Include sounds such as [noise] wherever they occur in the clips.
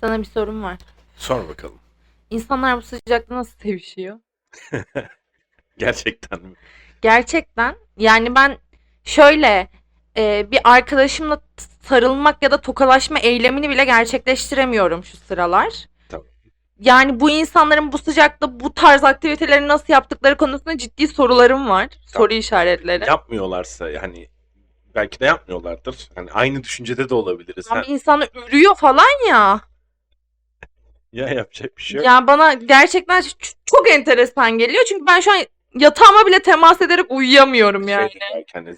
Sana bir sorum var. Sor bakalım. İnsanlar bu sıcakta nasıl sevişiyor? [laughs] Gerçekten mi? Gerçekten. Yani ben şöyle e, bir arkadaşımla sarılmak ya da tokalaşma eylemini bile gerçekleştiremiyorum şu sıralar. Tamam. Yani bu insanların bu sıcakta bu tarz aktiviteleri nasıl yaptıkları konusunda ciddi sorularım var. Soru işaretleri. Yapmıyorlarsa yani belki de yapmıyorlardır. Hani aynı düşüncede de olabiliriz. Ama Ha, insanı ürüyor falan ya. Ya yapacak bir şey yok. Ya bana gerçekten ç- çok enteresan geliyor. Çünkü ben şu an yatağıma bile temas ederek uyuyamıyorum yani. Şeydir belki hani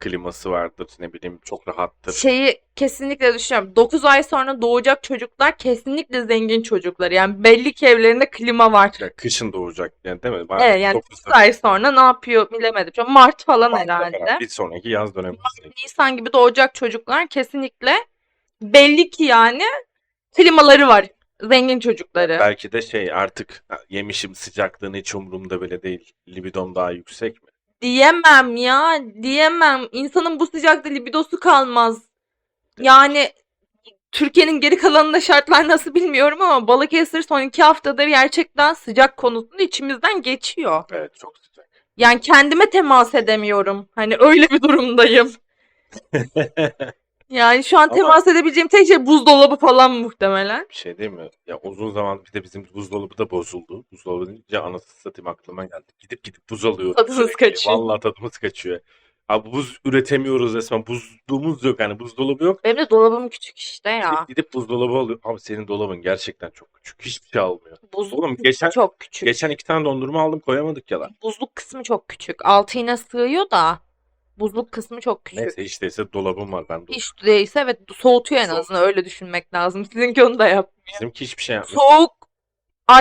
kliması vardır ne bileyim çok rahattır. Şeyi kesinlikle düşünüyorum. 9 ay sonra doğacak çocuklar kesinlikle zengin çocuklar. Yani belli ki evlerinde klima var. Ya kışın doğacak yani değil mi? Evet yani 9 Dokuzda- ay sonra ne yapıyor bilemedim. Şu Mart falan herhalde. Bir sonraki yaz dönemi. Nisan gibi doğacak çocuklar kesinlikle belli ki yani klimaları var. Zengin çocukları. Belki de şey artık yemişim sıcaklığını hiç umurumda bile değil. Libidom daha yüksek mi? Diyemem ya, diyemem. İnsanın bu sıcakta libidosu kalmaz. Yani Türkiye'nin geri kalanında şartlar nasıl bilmiyorum ama Balıkesir son iki haftadır gerçekten sıcak konusunda içimizden geçiyor. Evet çok sıcak. Yani kendime temas edemiyorum. Hani öyle bir durumdayım. [laughs] Yani şu an Ama- temas edebileceğim tek şey buzdolabı falan muhtemelen. Bir şey değil mi? Ya uzun zaman bir de bizim buzdolabı da bozuldu. Buzdolabı deyince anasını satayım aklıma geldi. Gidip gidip buz alıyoruz. Tadımız sürekli. kaçıyor. Vallahi tadımız kaçıyor. Abi buz üretemiyoruz resmen. Buzluğumuz yok yani buzdolabı yok. Benim de dolabım küçük işte ya. Gidip, gidip buzdolabı alıyor. Abi senin dolabın gerçekten çok küçük. Hiçbir şey almıyor. Buzluk Oğlum geçen çok küçük. geçen iki tane dondurma aldım koyamadık ya lan. Buzluk kısmı çok küçük. Altı yine sığıyor da buzluk kısmı çok küçük. Neyse hiç değilse dolabım var bende. Hiç değilse evet soğutuyor en Soğut- azından öyle düşünmek lazım. Sizinki onu da yap. Bizimki hiçbir şey yapmıyor. Soğuk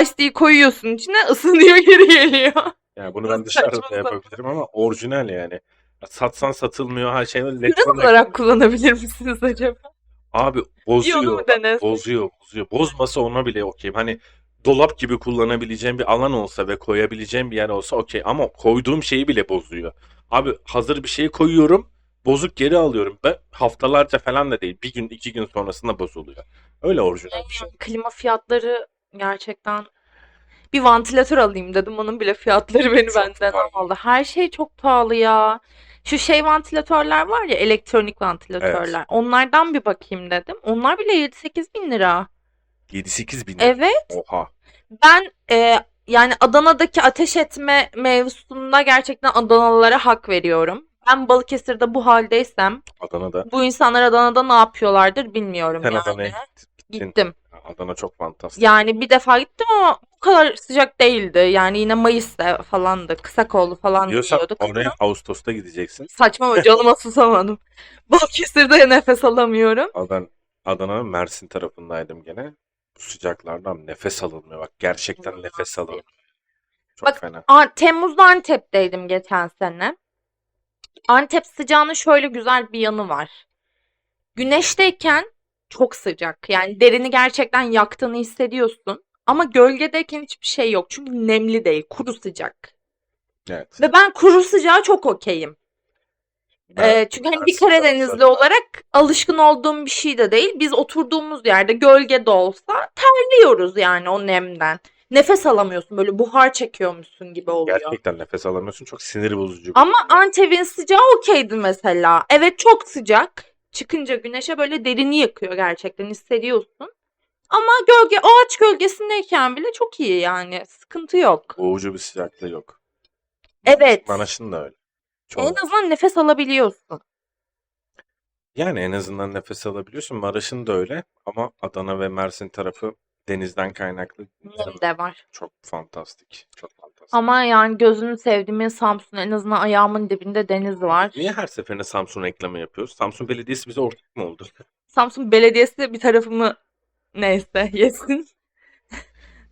iced tea koyuyorsun içine ısınıyor [laughs] geri geliyor. Yani bunu ben dışarıda da yapabilirim ama orijinal yani. Satsan satılmıyor her şey. Ürün olarak kullanabilir misiniz acaba? Abi bozuyor. Bozuyor, bozuyor. Bozmasa ona bile okeyim. Hani dolap gibi kullanabileceğim bir alan olsa ve koyabileceğim bir yer olsa okey. Ama koyduğum şeyi bile bozuyor. Abi hazır bir şeyi koyuyorum, bozuk geri alıyorum. Ben haftalarca falan da değil. Bir gün, iki gün sonrasında bozuluyor. Öyle orijinal bir şey. Klima fiyatları gerçekten bir vantilatör alayım dedim. Onun bile fiyatları beni Çok benden pahalı. aldı. Her şey çok pahalı ya. Şu şey vantilatörler var ya elektronik vantilatörler. Onlardan bir bakayım dedim. Onlar bile 7-8 bin lira. 7-8 bin lira. Evet. Oha. Ben e, yani Adana'daki ateş etme mevzusunda gerçekten Adanalılara hak veriyorum. Ben Balıkesir'de bu haldeysem Adana'da. bu insanlar Adana'da ne yapıyorlardır bilmiyorum Sen yani. Adana'ya gittin. Gittim. Adana çok fantastik. Yani bir defa gittim ama bu kadar sıcak değildi. Yani yine Mayıs'ta falandı. Kısa kollu falan Diyorsan giyiyorduk. oraya Ağustos'ta gideceksin. Saçma ama canıma susamadım. [laughs] Balıkesir'de nefes alamıyorum. Ben Adana Mersin tarafındaydım gene. Bu sıcaklardan nefes alınmıyor. Bak gerçekten nefes alınmıyor. Çok Bak, fena. Aa, Temmuz'da Antep'teydim geçen sene. Antep sıcağının şöyle güzel bir yanı var. Güneşteyken çok sıcak. Yani derini gerçekten yaktığını hissediyorsun. Ama gölgedeyken hiçbir şey yok. Çünkü nemli değil, kuru sıcak. Evet. Ve ben kuru sıcağa çok okeyim. Ee, çünkü hani bir Karadenizli olarak alışkın olduğum bir şey de değil. Biz oturduğumuz yerde gölge de olsa terliyoruz yani o nemden. Nefes alamıyorsun böyle buhar çekiyormuşsun gibi oluyor. Gerçekten nefes alamıyorsun. Çok sinir bozucu. bir Ama şey. Antep'in sıcağı okeydi mesela. Evet çok sıcak. Çıkınca güneşe böyle derini yakıyor gerçekten hissediyorsun. Ama gölge, ağaç gölgesindeyken bile çok iyi yani. Sıkıntı yok. Boğucu bir sıcaklığı yok. Evet. Maraş'ın da öyle. Çok. En azından nefes alabiliyorsun. Yani en azından nefes alabiliyorsun. Maraş'ın da öyle. Ama Adana ve Mersin tarafı denizden kaynaklı Nem de var. çok fantastik. Çok fantastik. Ama yani gözünü sevdiğimin Samsun en azından ayağımın dibinde deniz var. Niye her seferinde Samsun reklamı yapıyoruz? Samsun Belediyesi bize ortak mı oldu? [laughs] Samsun Belediyesi bir tarafımı neyse yesin.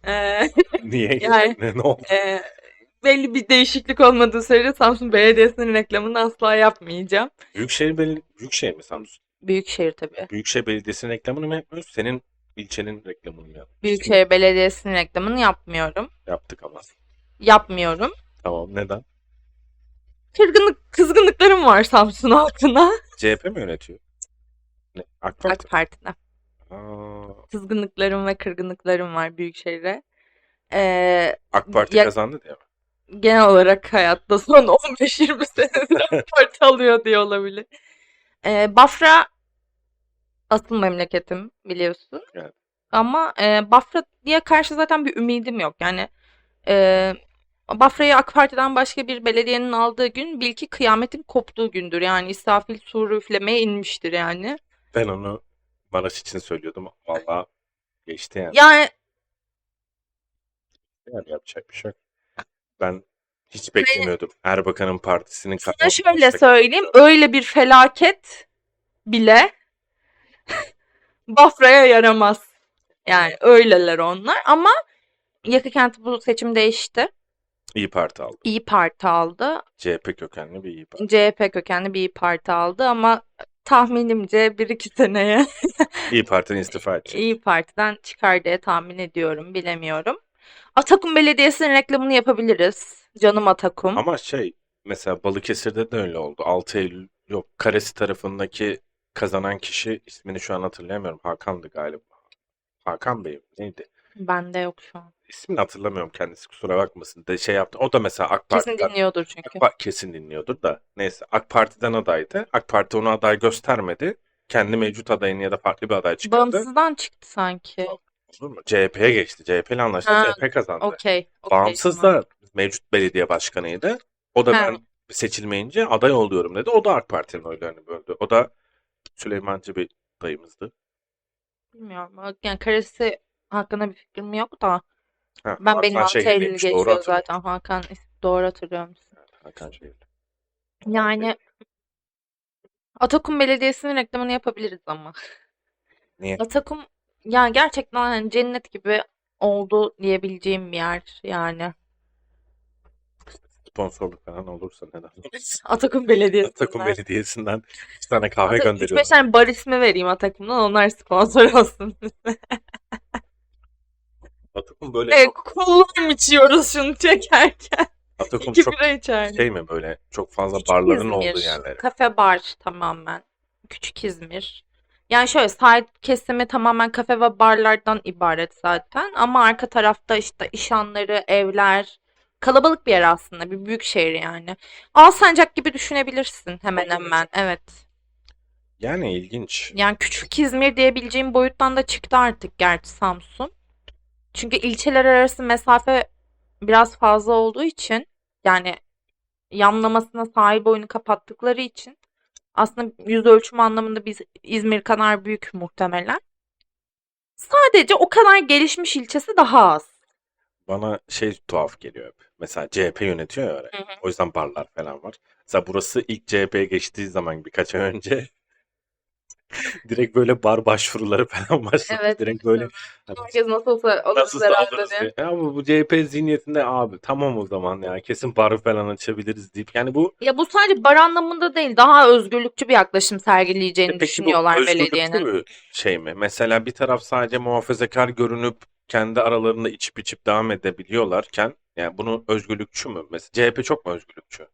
Eee, [laughs] Niye? Yani- Ne, ne oldu? eee, belli bir değişiklik olmadığı sürece Samsun Belediyesi'nin reklamını asla yapmayacağım. Büyükşehir, Bel Büyükşehir mi Samsun? Büyükşehir tabii. Büyükşehir Belediyesi'nin reklamını mı yapmıyoruz? Senin ilçenin reklamını mı yapıyoruz? Büyükşehir Belediyesi'nin reklamını yapmıyorum. Yaptık ama. Yapmıyorum. Tamam neden? Kırgınlık, kızgınlıklarım var Samsun halkına. CHP mi yönetiyor? Ne? AK Parti. AK Parti'de. Aa, kızgınlıklarım ve kırgınlıklarım var Büyükşehir'e. Ee, AK Parti Ya- kazandı diye mi? Genel olarak hayatta son 15-20 senedir AK Parti alıyor diye olabilir. Ee, Bafra asıl memleketim biliyorsun. Evet. Ama e, Bafra'ya karşı zaten bir ümidim yok. Yani e, Bafra'yı AK Parti'den başka bir belediyenin aldığı gün bil ki kıyametin koptuğu gündür. Yani İsrafil suru üflemeye inmiştir yani. Ben onu Maraş için söylüyordum. Vallahi geçti yani. Yani Yani yapacak bir şey yok. Ben hiç beklemiyordum. Erbakan'ın partisinin sana şöyle söyleyeyim. Öyle bir felaket bile [laughs] Bafra'ya yaramaz. Yani öyleler onlar. Ama Yakıkent bu seçim değişti. İyi Parti aldı. İyi Parti aldı. CHP kökenli bir İyi Parti. CHP kökenli bir İyi Parti aldı ama tahminimce bir iki seneye İyi Parti'nin istifa [laughs] edecek. İyi Parti'den çıkar diye tahmin ediyorum. Bilemiyorum. Atakum Belediyesi'nin reklamını yapabiliriz. Canım Atakum. Ama şey mesela Balıkesir'de de öyle oldu. 6 Eylül yok Karesi tarafındaki kazanan kişi ismini şu an hatırlayamıyorum. Hakan'dı galiba. Hakan Bey mi? neydi? Bende yok şu an. İsmini hatırlamıyorum kendisi kusura bakmasın. De şey yaptı. O da mesela AK Kesin Parti'den dinliyordur çünkü. AK kesin dinliyordur da. Neyse AK Parti'den adaydı. AK Parti onu aday göstermedi. Kendi mevcut adayını ya da farklı bir aday çıkardı. Bağımsızdan çıktı sanki. Olur mu? CHP'ye geçti. CHP ile anlaştı. Ha, CHP kazandı. Okey. okey, Bağımsız tamam. da mevcut belediye başkanıydı. O da Ha. ben seçilmeyince aday oluyorum dedi. O da AK Parti'nin oylarını böldü. O da Süleymancı bir dayımızdı. Bilmiyorum. Yani karesi hakkında bir fikrim yok da. Ha, Ben benim Hakan 6 Eylül şehirliymiş, doğru geçiyor hatırlıyorum. zaten. Hakan doğru hatırlıyorum. Hakan şehirli. Yani Atakum Belediyesi'nin reklamını yapabiliriz ama. Niye? Atakum yani gerçekten hani cennet gibi oldu diyebileceğim bir yer yani. Sponsorluk falan olursa neden olmasın? [laughs] Atakum Belediyesi'nden. Takım Belediyesi'nden bir tane kahve Ata- gönderiyorum. 3-5 tane bar ismi vereyim Atakum'dan onlar sponsor olsun. [laughs] Atakum böyle çok, kullan içiyoruz şunu çekerken. Atakum İki çok bira içerdik. şey mi böyle çok fazla Küçük barların İzmir. olduğu yerler. Kafe bar tamamen. Küçük İzmir. Yani şöyle sahil kesimi tamamen kafe ve barlardan ibaret zaten. Ama arka tarafta işte işanları, evler. Kalabalık bir yer aslında. Bir büyük şehir yani. Alsancak gibi düşünebilirsin hemen hemen. Evet. Yani ilginç. Yani küçük İzmir diyebileceğim boyuttan da çıktı artık gerçi Samsun. Çünkü ilçeler arası mesafe biraz fazla olduğu için yani yanlamasına sahil boyunu kapattıkları için aslında yüz ölçümü anlamında biz İzmir kadar büyük muhtemelen. Sadece o kadar gelişmiş ilçesi daha az. Bana şey tuhaf geliyor hep. Mesela CHP yönetiyor ya orayı. Hı hı. O yüzden barlar falan var. Mesela burası ilk CHP'ye geçtiği zaman birkaç ay önce [laughs] direkt böyle bar başvuruları [laughs] falan başladı. Evet. Direkt böyle hani Herkes nasıl herhalde alırız diye. Ya bu, bu CHP zihniyetinde abi tamam o zaman ya kesin bar falan açabiliriz deyip. Yani bu Ya bu sadece bar anlamında değil, daha özgürlükçü bir yaklaşım sergileyeceğini E peki bu düşünüyorlar özgürlüklü belediyenin. bir şey mi? Mesela bir taraf sadece muhafazakar görünüp kendi aralarında içip içip devam edebiliyorlarken yani bunu özgürlükçü mü? Mesela CHP çok mu özgürlükçü?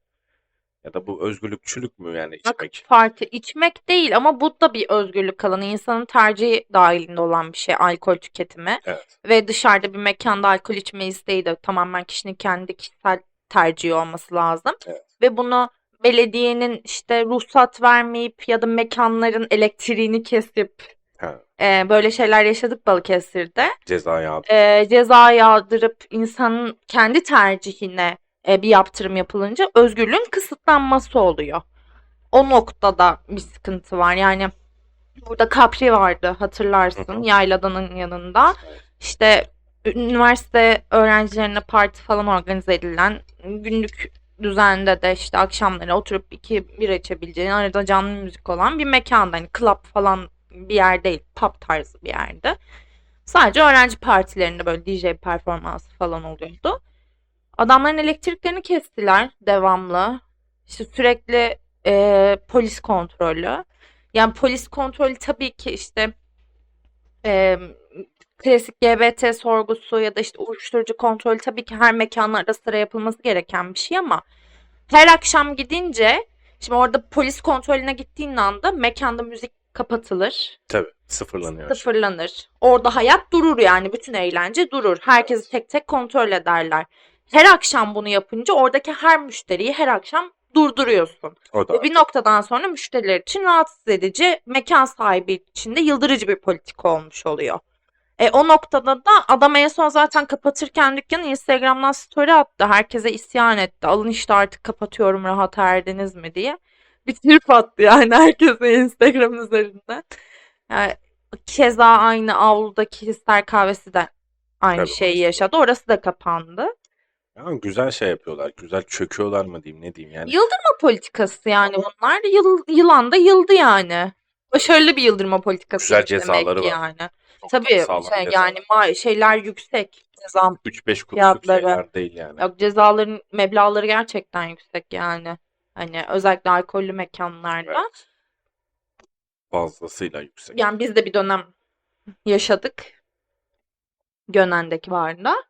Ya da bu özgürlükçülük mü yani AK içmek? Parti içmek değil ama bu da bir özgürlük alanı. İnsanın tercihi dahilinde olan bir şey alkol tüketimi. Evet. Ve dışarıda bir mekanda alkol içme isteği de tamamen kişinin kendi kişisel tercihi olması lazım. Evet. Ve bunu belediyenin işte ruhsat vermeyip ya da mekanların elektriğini kesip Ha, e, böyle şeyler yaşadık Balıkesir'de. ceza yağdı. e, ceza yağdırıp insanın kendi tercihine bir yaptırım yapılınca özgürlüğün kısıtlanması oluyor. O noktada bir sıkıntı var. Yani burada Capri vardı hatırlarsın. Yaylada'nın yanında. İşte üniversite öğrencilerine parti falan organize edilen günlük düzende de işte akşamları oturup iki bira içebileceğin arada canlı müzik olan bir mekanda hani club falan bir yer değil pub tarzı bir yerde. Sadece öğrenci partilerinde böyle DJ performansı falan oluyordu. Adamların elektriklerini kestiler devamlı. İşte sürekli e, polis kontrolü. Yani polis kontrolü tabii ki işte e, klasik GBT sorgusu ya da işte uyuşturucu kontrolü tabii ki her mekanlarda sıra yapılması gereken bir şey ama her akşam gidince şimdi orada polis kontrolüne gittiğin anda mekanda müzik kapatılır, Tabii sıfırlanıyor. sıfırlanır. Orada hayat durur yani bütün eğlence durur. Herkesi tek tek kontrol ederler. Her akşam bunu yapınca oradaki her müşteriyi her akşam durduruyorsun. O da Ve bir noktadan sonra müşteriler için rahatsız edici, mekan sahibi için de yıldırıcı bir politika olmuş oluyor. E, o noktada da adam en son zaten kapatırken dükkanı Instagram'dan story attı. Herkese isyan etti. Alın işte artık kapatıyorum rahat erdiniz mi diye. Bir trip attı yani herkese Instagram üzerinden. Yani, keza aynı avludaki Hisler Kahvesi de aynı Tabii, şeyi yaşadı. Orası da kapandı. Ya güzel şey yapıyorlar. Güzel çöküyorlar mı diyeyim ne diyeyim yani. Yıldırma politikası yani bunlar. Yıl, yılan da yıldı yani. Başarılı bir yıldırma politikası Güzel cezaları var. yani. Çok Tabii şey, cezalar. yani ma- şeyler yüksek. Ceza 3-5 kuruşluk şeyler değil yani. yok cezaların meblağları gerçekten yüksek yani. Hani özellikle alkollü mekanlarda. Evet. Fazlasıyla yüksek. Yani biz de bir dönem yaşadık. Gönen'deki barda.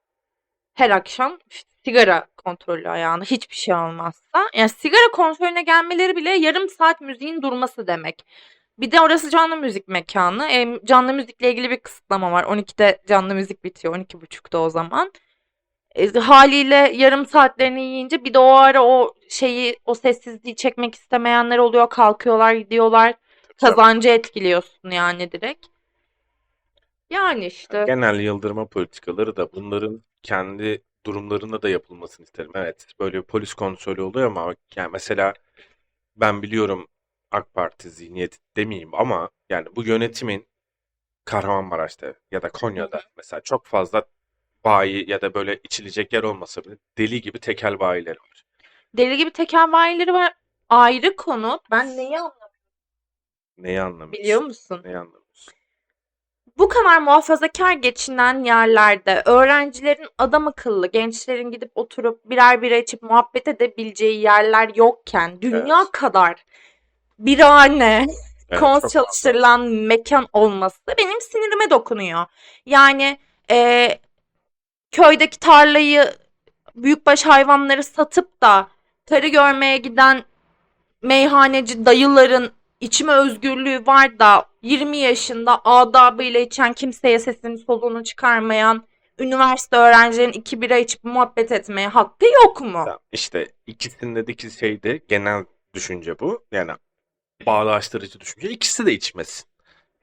Her akşam işte sigara kontrolü ayağına hiçbir şey olmazsa. Yani sigara kontrolüne gelmeleri bile yarım saat müziğin durması demek. Bir de orası canlı müzik mekanı. E, canlı müzikle ilgili bir kısıtlama var. 12'de canlı müzik bitiyor. 12.30'da o zaman. E, haliyle yarım saatlerini yiyince bir de o ara o şeyi, o sessizliği çekmek istemeyenler oluyor. Kalkıyorlar, gidiyorlar. Kazancı etkiliyorsun yani direkt. Yani işte. Genel yıldırma politikaları da bunların kendi durumlarında da yapılmasını isterim. Evet, böyle bir polis kontrolü oluyor ama yani mesela ben biliyorum AK Parti zihniyeti demeyeyim ama yani bu yönetimin Kahramanmaraş'ta ya da Konya'da mesela çok fazla bayi ya da böyle içilecek yer olmasa bile deli gibi tekel bayileri var. Deli gibi tekel bayileri var. Ayrı konu. Ben neyi anlamıyorum Neyi anlamıyorsun? biliyor musun? Neyi anlamıyorsun? Bu kadar muhafazakar geçinen yerlerde öğrencilerin adam akıllı, gençlerin gidip oturup birer bira içip muhabbet edebileceği yerler yokken dünya Evet. kadar birahane, Evet, [laughs] kons çok fazla. çalıştırılan mekan olması benim sinirime dokunuyor. Yani e, köydeki tarlayı büyükbaş hayvanları satıp da tarı görmeye giden meyhaneci dayıların içime özgürlüğü var da 20 yaşında adabıyla içen kimseye sesini soluğunu çıkarmayan üniversite öğrencilerin iki bira içip muhabbet etmeye hakkı yok mu? İşte ikisindeki şey de genel düşünce bu. Yani bağdaştırıcı düşünce. İkisi de içmesin.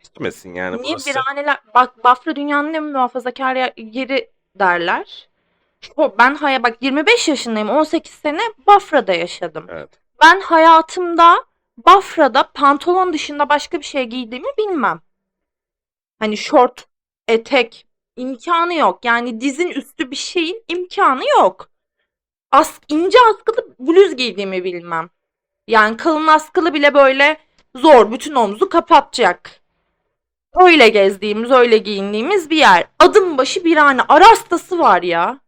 İçmesin yani Niye burası. biraneler bak Bafra dünyanın en muhafazakar yer- yeri derler. O, ben haya bak 25 yaşındayım 18 sene Bafra'da yaşadım. Evet. Ben hayatımda Bafra'da pantolon dışında başka bir şey giydiğimi bilmem. Hani şort, etek imkanı yok. Yani dizin üstü bir şeyin imkanı yok. As ince askılı bluz giydiğimi bilmem. Yani kalın askılı bile böyle zor bütün omuzu kapatacak. Öyle gezdiğimiz, öyle giyindiğimiz bir yer. Adım başı birane arastası var ya.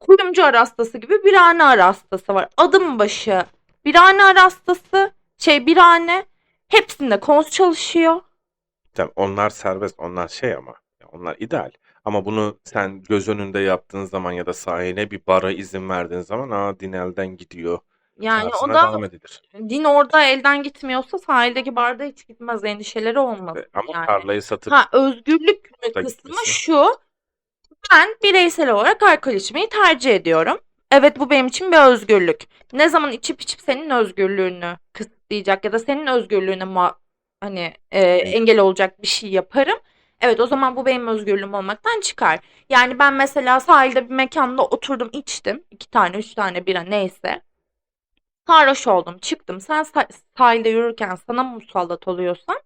Kuyumcu arastası gibi birane arastası var. Adım başı birane arastası, şey birane hepsinde kons çalışıyor. Tamam, onlar serbest, onlar şey ama. Onlar ideal. Ama bunu sen göz önünde yaptığın zaman ya da sahile bir bara izin verdiğin zaman aa din elden gidiyor. Yani o da devam edilir. din orada elden gitmiyorsa sahildeki barda hiç gitmez endişeleri olmaz. Ve- Ama yani. tarlayı satıp Ha özgürlük kısmı gitmesi. şu. Ben bireysel olarak alkol içmeyi tercih ediyorum. Evet bu benim için bir özgürlük. Ne zaman içip içip senin özgürlüğünü kısıtlayacak ya da senin özgürlüğüne muha- hani e, engel olacak bir şey yaparım. Evet o zaman bu benim özgürlüğüm olmaktan çıkar. Yani ben mesela sahilde bir mekanda oturdum içtim. iki tane üç tane bira neyse. Sarhoş oldum çıktım. Sen sa- sahilde yürürken sana musallat oluyorsan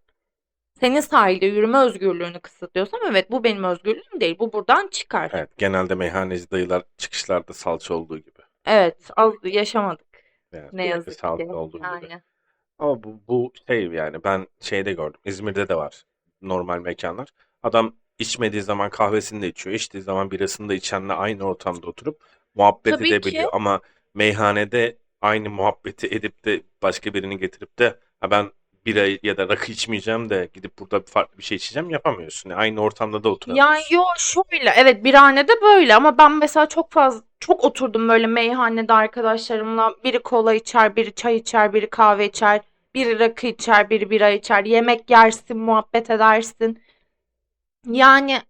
senin sahilde yürüme özgürlüğünü kısıtlıyorsam evet bu benim özgürlüğüm değil. Bu buradan çıkar. evet genelde meyhaneci dayılar çıkışlarda salça olduğu gibi. Evet, az yaşamadık Yani ne yazık ki. salça olduğu gibi. Ama bu, bu şey yani ben şeyde gördüm. İzmir'de de var normal mekanlar. Adam içmediği zaman kahvesini de içiyor. içtiği zaman birasını da içenle aynı ortamda oturup muhabbet Tabii ki. edebiliyor. Ama meyhanede aynı muhabbeti edip de başka birini getirip de ha ben bira ya da rakı içmeyeceğim de gidip burada farklı bir şey içeceğim yapamıyorsun. Yani aynı ortamda da Yani oturamıyorsun. yo şöyle evet birhanede böyle ama ben mesela çok fazla çok oturdum böyle meyhanede arkadaşlarımla biri kola içer, biri çay içer, biri kahve içer. Biri rakı içer, biri bira içer. Yemek yersin, muhabbet edersin. Yani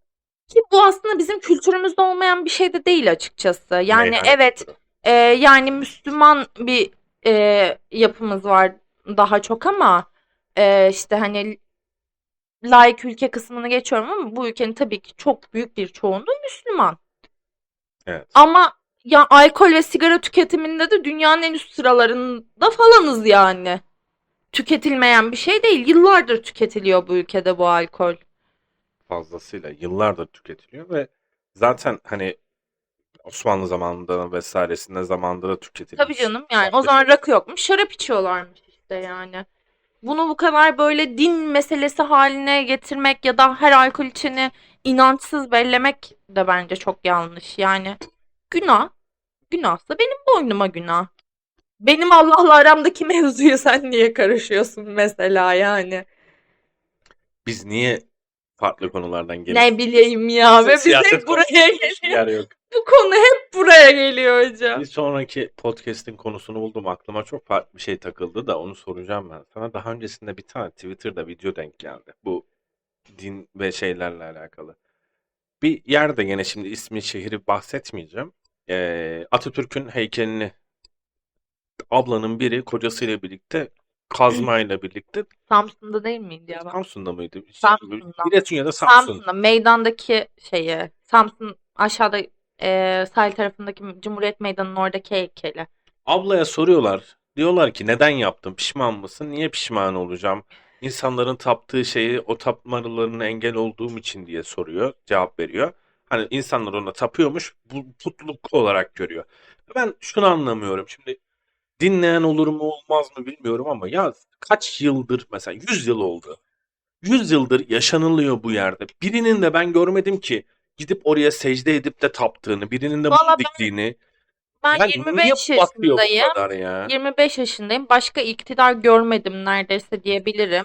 ki bu aslında bizim kültürümüzde olmayan bir şey de değil açıkçası. Yani Meyhane evet e, yani Müslüman bir e, yapımız var daha çok ama e, işte hani laik ülke kısmını geçiyorum ama bu ülkenin tabii ki çok büyük bir çoğunluğu Müslüman. Evet. Ama ya alkol ve sigara tüketiminde de dünyanın en üst sıralarında falanız yani. Tüketilmeyen bir şey değil. Yıllardır tüketiliyor bu ülkede bu alkol. Fazlasıyla yıllardır tüketiliyor ve zaten hani Osmanlı zamanında vesairesinde zamanında da tüketilmiş. Tabii canım yani o zaman rakı yokmuş, şarap içiyorlarmış işte yani. Bunu bu kadar böyle din meselesi haline getirmek ya da her alkol içeni inançsız bellemek de bence çok yanlış. Yani günah, günahsa benim boynuma günah. Benim Allah'la aramdaki [laughs] mevzuya sen niye karışıyorsun mesela yani? Biz niye farklı konulardan gelip Ne bileyim ya ve biz hep buraya konuşuyoruz, geliyor. yer yok. Bu konu hep buraya geliyor hocam. Bir sonraki podcast'in konusunu buldum. Aklıma çok farklı bir şey takıldı da onu soracağım ben sana. Daha öncesinde bir tane Twitter'da video denk geldi. Bu din ve şeylerle alakalı. Bir yerde gene şimdi ismi şehri bahsetmeyeceğim. Ee, Atatürk'ün heykelini ablanın biri kocasıyla birlikte kazmayla birlikte Samsun'da değil miydi ya? Samsun'da mıydı? Samsun'da. Giresun ya da Samsun. Samsun'da meydandaki şeyi Samsun aşağıda e, sahil tarafındaki Cumhuriyet Meydanı'nın oradaki heykeli. Ablaya soruyorlar. Diyorlar ki neden yaptın? Pişman mısın? Niye pişman olacağım? İnsanların taptığı şeyi o tapmalarına engel olduğum için diye soruyor. Cevap veriyor. Hani insanlar ona tapıyormuş. Bu putluluk olarak görüyor. Ben şunu anlamıyorum. Şimdi dinleyen olur mu olmaz mı bilmiyorum ama ya kaç yıldır mesela 100 yıl oldu. 100 yıldır yaşanılıyor bu yerde. Birinin de ben görmedim ki gidip oraya secde edip de taptığını, birinin de mum Valla ben- diktiğini. Ben Ya 25 niye patlıyor bu yaşındayım. kadar ya? 25 yaşındayım. Başka iktidar görmedim neredeyse diyebilirim.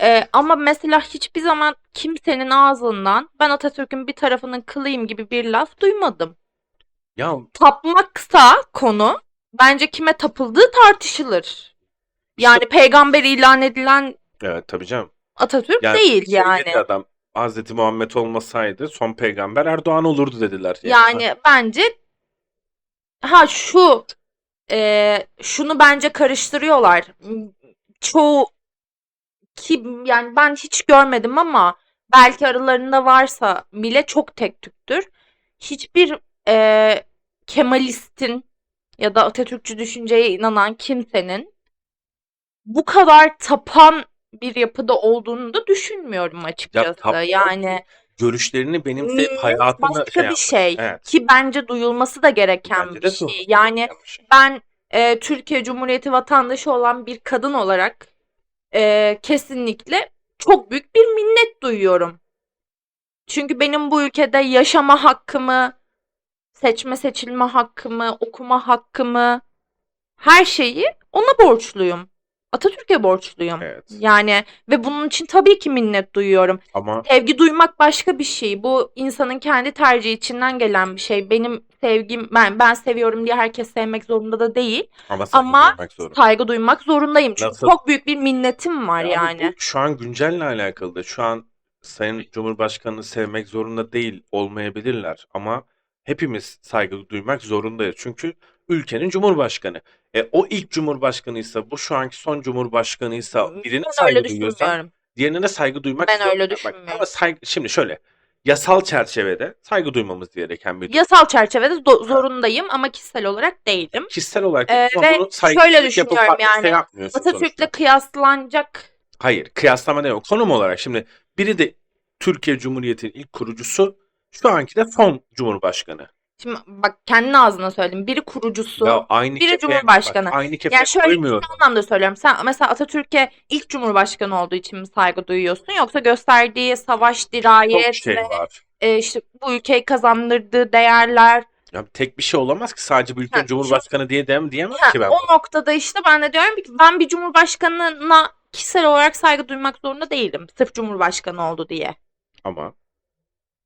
Ee, ama mesela hiçbir zaman kimsenin ağzından ben Atatürk'ün bir tarafının kılıyım gibi bir laf duymadım. Ya Tapmaksa konu bence kime tapıldığı tartışılır. Yani peygamber ilan edilen evet tabii canım. Atatürk Yani değil şey yani. dedi adam Hazreti Muhammed olmasaydı son peygamber Erdoğan olurdu dediler. Yani bence ha şu e, şunu bence karıştırıyorlar. Çoğu ki yani ben hiç görmedim ama belki aralarında varsa bile çok tek tüktür. Hiçbir e, Kemalistin ya da Atatürkçü düşünceye inanan kimsenin bu kadar tapan bir yapıda olduğunu da düşünmüyorum açıkçası. tapmıyor yani görüşlerini benimseyip Hmm, hayatında başka şey bir şey Evet. ki bence duyulması da gereken Bence bir şey. Yani Yanlış. ben e, Türkiye Cumhuriyeti vatandaşı olan bir kadın olarak e, kesinlikle çok büyük bir minnet duyuyorum. Çünkü benim bu ülkede yaşama hakkımı, seçme seçilme hakkımı, okuma hakkımı, her şeyi ona borçluyum. Atatürk'e borçluyum. Evet. Yani ve bunun için tabii ki minnet duyuyorum. Ama Sevgi duymak başka bir şey. Bu insanın kendi tercihi içinden gelen bir şey. Benim sevgim ben ben seviyorum diye herkes sevmek zorunda da değil. ama saygı Ama duymak zorunda. Saygı duymak zorundayım. Çünkü Nasıl? çok büyük bir minnetim var Ya abi yani. bu şu an güncelle alakalı da şu an Sayın Cumhurbaşkanı'nı sevmek zorunda değil olmayabilirler ama hepimiz saygı duymak zorundayız. Çünkü ülkenin cumhurbaşkanı. E, o ilk cumhurbaşkanıysa bu şu anki son cumhurbaşkanıysa birine Ben saygı duyuyorsan düşünmüyorum. diğerine saygı duymak Ben öyle zorunda. Bak, düşünmüyorum. ama saygı, şimdi şöyle yasal çerçevede saygı duymamız gereken bir Yasal çerçevede do- zorundayım ama kişisel olarak değilim. kişisel olarak Ee, ama ve bunu şöyle saygısızlık yapıp düşünüyorum yani, şey yapmıyorsun sonuçta. Atatürk'le kıyaslanacak Hayır, kıyaslama değil. Konum olarak şimdi biri de Türkiye Cumhuriyeti'nin ilk kurucusu, şu anki de son Cumhurbaşkanı. Şimdi bak kendi ağzına söyledim. Biri kurucusu. Ya aynı biri Cumhurbaşkanı. bak, aynı Yani şöyle koymuyorum. şu anlamda söylüyorum. Sen mesela Atatürk'e ilk Cumhurbaşkanı olduğu için mi saygı duyuyorsun? Yoksa gösterdiği savaş, Çok dirayet şey ve var. e, işte bu ülkeyi kazandırdığı değerler. Ya tek bir şey olamaz ki sadece bir ülkenin Cumhurbaşkanı diye dem diyemem Ha, ki ben. o bunu. noktada işte ben de diyorum ki ben bir Cumhurbaşkanına kişisel olarak saygı duymak zorunda değilim. Sırf Cumhurbaşkanı oldu diye. Ama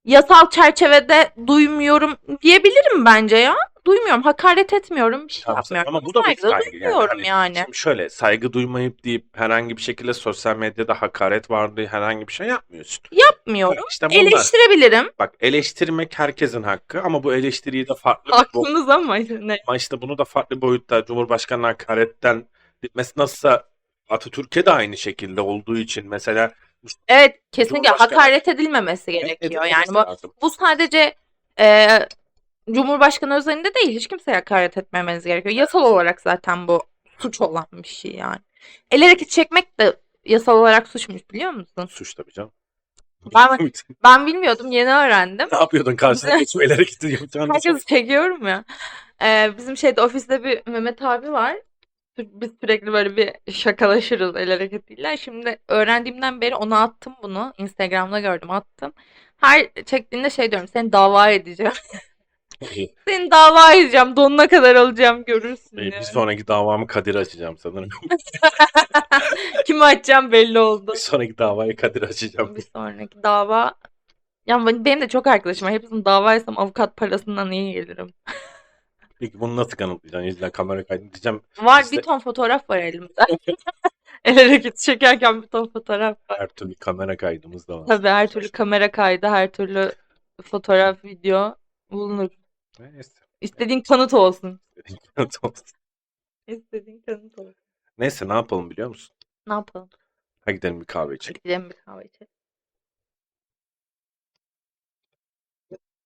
Yasal çerçevede duymuyorum diyebilirim bence ya. duymuyorum. Hakaret etmiyorum. Bir şey Tamam, yapmıyorum. ama bu da bir Saygı saygı yani. Hani yani. Şimdi şöyle saygı duymayıp deyip herhangi bir şekilde sosyal medyada hakaret vardı herhangi bir şey yapmıyorsun. Yapmıyorum. İşte bunlar. Eleştirebilirim. Bak eleştirmek herkesin hakkı ama bu eleştiriyi de farklı bir bo- Haklınız ama ne? ama işte bunu da farklı boyutta Cumhurbaşkanı hakaretten bitmesi nasılsa Atatürk'e de aynı şekilde olduğu için mesela Evet kesinlikle Cumhurbaşkanı- hakaret edilmemesi gerekiyor. Yani bu, bu sadece e, Cumhurbaşkanı özelinde değil. Hiç kimseye hakaret etmemeniz gerekiyor. Yasal olarak zaten bu suç olan bir şey yani. El hareketi çekmek de yasal olarak suçmuş biliyor musun? Suç tabii canım. Ben, [laughs] ben bilmiyordum yeni öğrendim. ne yapıyordun karşısına [laughs] geçmeyle hareketi yapacağını Herkes çekiyorum ya. Ee, bizim şeyde ofiste bir Mehmet abi var. Biz sürekli böyle bir şakalaşırız el hareketiyle. Şimdi öğrendiğimden beri ona attım bunu. Instagram'da gördüm attım. Her çektiğinde şey diyorum seni dava edeceğim. [laughs] Seni dava edeceğim. Donuna kadar alacağım görürsün diye. Bir sonraki davamı Kadir açacağım sanırım. [laughs] [laughs] Kimi açacağım belli oldu. bir sonraki davayı Kadir açacağım. Bir sonraki dava. Ya ben- benim de çok arkadaşım var. Hepsini davaysam avukat parasından iyi gelirim. Peki bunu nasıl kanıtlayacaksın? İzle kamera kaydı diyeceğim. Var İşte- bir ton fotoğraf var elimde. [laughs] El hareketi çekerken bir ton fotoğraf var. Her türlü kamera kaydımız da var. Tabii her türlü kamera kaydı, her türlü fotoğraf, video bulunur. Neyse. İstediğin kanıt olsun. Tamam. İstediğin kanıt olsun. Neyse ne yapalım biliyor musun? Ne yapalım? Hadi gidelim bir kahve içelim. Gidelim bir kahve içelim.